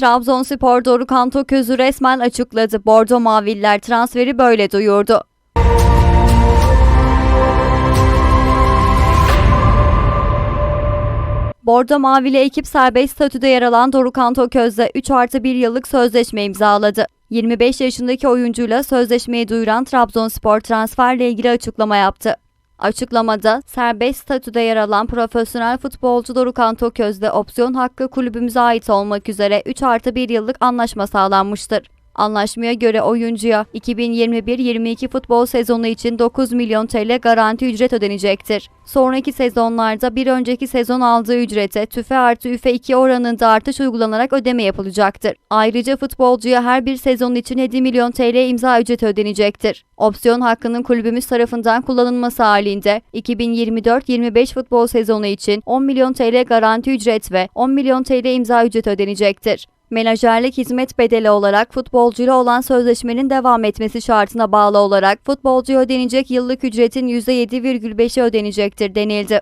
Trabzonspor Dorukhan Toköz'ü resmen açıkladı. Bordo Maviller transferi böyle duyurdu. Bordo Mavili ekip serbest statüde yer alan Dorukhan Toköz'le 3 artı 1 yıllık sözleşme imzaladı. 25 yaşındaki oyuncuyla sözleşmeyi duyuran Trabzonspor transferle ilgili açıklama yaptı. Açıklamada serbest statüde yer alan profesyonel futbolcu Dorukhan Toköz'le opsiyon hakkı kulübümüze ait olmak üzere 3 artı 1 yıllık anlaşma sağlanmıştır. Anlaşmaya göre oyuncuya 2021-22 futbol sezonu için 9 milyon TL garanti ücret ödenecektir. Sonraki sezonlarda bir önceki sezon aldığı ücrete tüfe artı üfe 2 oranında artış uygulanarak ödeme yapılacaktır. Ayrıca futbolcuya her bir sezon için 7 milyon TL imza ücreti ödenecektir. Opsiyon hakkının kulübümüz tarafından kullanılması halinde 2024-25 futbol sezonu için 10 milyon TL garanti ücret ve 10 milyon TL imza ücreti ödenecektir. Menajerlik hizmet bedeli olarak futbolcuyla olan sözleşmenin devam etmesi şartına bağlı olarak futbolcuya ödenecek yıllık ücretin %7,5'i ödenecektir denildi.